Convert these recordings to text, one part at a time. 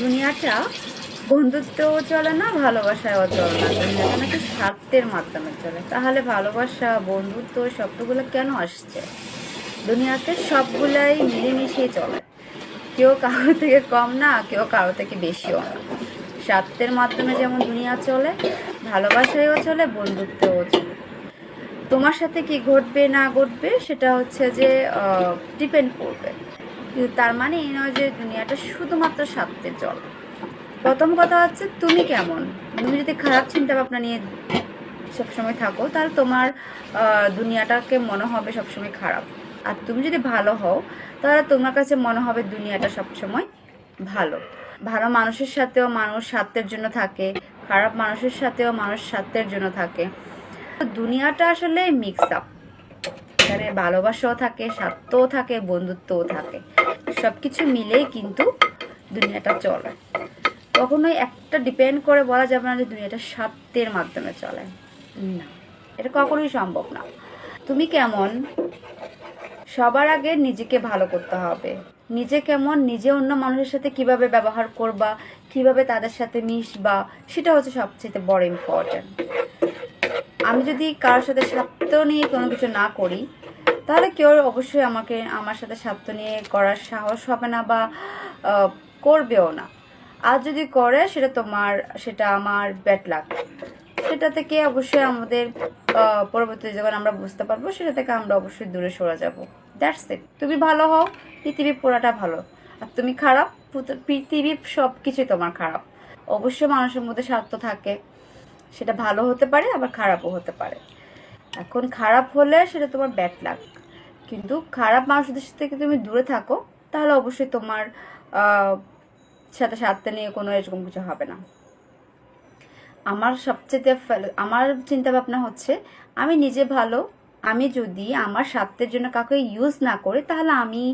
দুনিয়াটা বন্ধুত্বও চলে না, ভালোবাসায়ও চলে না। দুনিয়াটা নাকি স্বার্থের মাধ্যমে চলে। তাহলে ভালোবাসা, বন্ধুত্ব শব্দগুলো কেন আসছে? দুনিয়াতে সবগুলাই মিলেমিশেই চলে। কেউ কারও থেকে কম না, কেউ কারও থেকে বেশিও না। স্বার্থের মাধ্যমে যেমন দুনিয়া চলে, ভালোবাসায়ও চলে, বন্ধুত্বও চলে। তোমার সাথে কি ঘটবে না ঘটবে, সেটা হচ্ছে যে ডিপেন্ড করবে। কিন্তু তার মানে এই নয় যে দুনিয়াটা শুধুমাত্র স্বার্থের জল। প্রথম কথা হচ্ছে, তুমি কেমন? তুমি যদি খারাপ চিন্তা ভাবনা নিয়ে সবসময় থাকো, তাহলে তোমার দুনিয়াটাকে মনে হবে সবসময় খারাপ। আর তুমি যদি ভালো হও, তাহলে তোমার কাছে মনে হবে দুনিয়াটা সবসময় ভালো। ভালো মানুষের সাথেও মানুষ স্বার্থের জন্য থাকে, খারাপ মানুষের সাথেও মানুষ স্বার্থের জন্য থাকে। দুনিয়াটা আসলে মিক্স আপ এখানে ভালোবাসাও থাকে, স্বার্থও থাকে, বন্ধুত্বও থাকে। সব কিছু মিলেই কিন্তু দুনিয়াটা চলে। কখনোই একটা ডিপেন্ড করে বলা যাবে না যে দুনিয়াটা স্বার্থের মাধ্যমে চলে। না। এটা কখনোই সম্ভব না। তুমি কেমন? সবার আগে নিজেকে ভালো করতে হবে। নিজে কেমন? নিজে অন্য মানুষের সাথে কীভাবে ব্যবহার করবা? কীভাবে তাদের সাথে মিশবা? সেটা হচ্ছে সবচেয়ে বড় ইম্পর্ট্যান্ট আমি যদি কারোর সাথে স্বার্থ নিয়ে কোনো কিছু না করি তাহলে কেউ অবশ্যই আমাকে, আমার সাথে স্বার্থ নিয়ে করার সাহস হবে না বা করবেও না। আর যদি করে, সেটা তোমার, সেটা আমার ব্যাট লাগ সেটা থেকে অবশ্যই আমাদের পরবর্তী যখন আমরা বুঝতে পারব, সেটা থেকে আমরা অবশ্যই দূরে সরে যাব। দ্যাটস ইট তুমি ভালো হও, পৃথিবী পুরাটা ভালো। আর তুমি খারাপ পৃথিবীর সব কিছুই তোমার খারাপ। অবশ্যই মানুষের মধ্যে স্বার্থ থাকে। সেটা ভালো হতে পারে, আবার খারাপও হতে পারে। এখন খারাপ হলে সেটা তোমার ব্যাড লাগ কিন্তু খারাপ মানুষদের থেকে তুমি দূরে থাকো, তাহলে অবশ্যই তোমার সাথে স্বার্থ নিয়ে কোনো এরকম কিছু হবে না। আমার সবচেয়ে আমার চিন্তা ভাবনা হচ্ছে, আমি নিজে ভালো, আমি যদি আমার স্বার্থের জন্য কাউকে ইউজ না করি, তাহলে আমি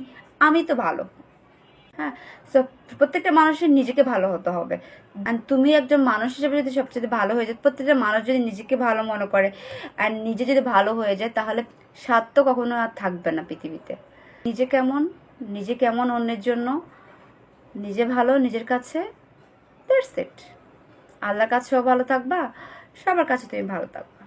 আমি তো ভালো। হ্যাঁ প্রত্যেকটা মানুষের নিজেকে ভালো হতে হবে। আর তুমি একজন মানুষ হিসেবে যদি সবচেয়ে ভালো হয়ে যায়, প্রত্যেকটা মানুষ যদি নিজেকে ভালো মনে করে আর নিজে যদি ভালো হয়ে যায়, তাহলে স্বার্থ কখনো আর থাকবে না পৃথিবীতে। নিজে কেমন নিজে কেমন অন্যের জন্য, নিজে ভালো, নিজের কাছে আল্লাহর কাছেও ভালো থাকবা, সবার কাছে তুমি ভালো থাকবা।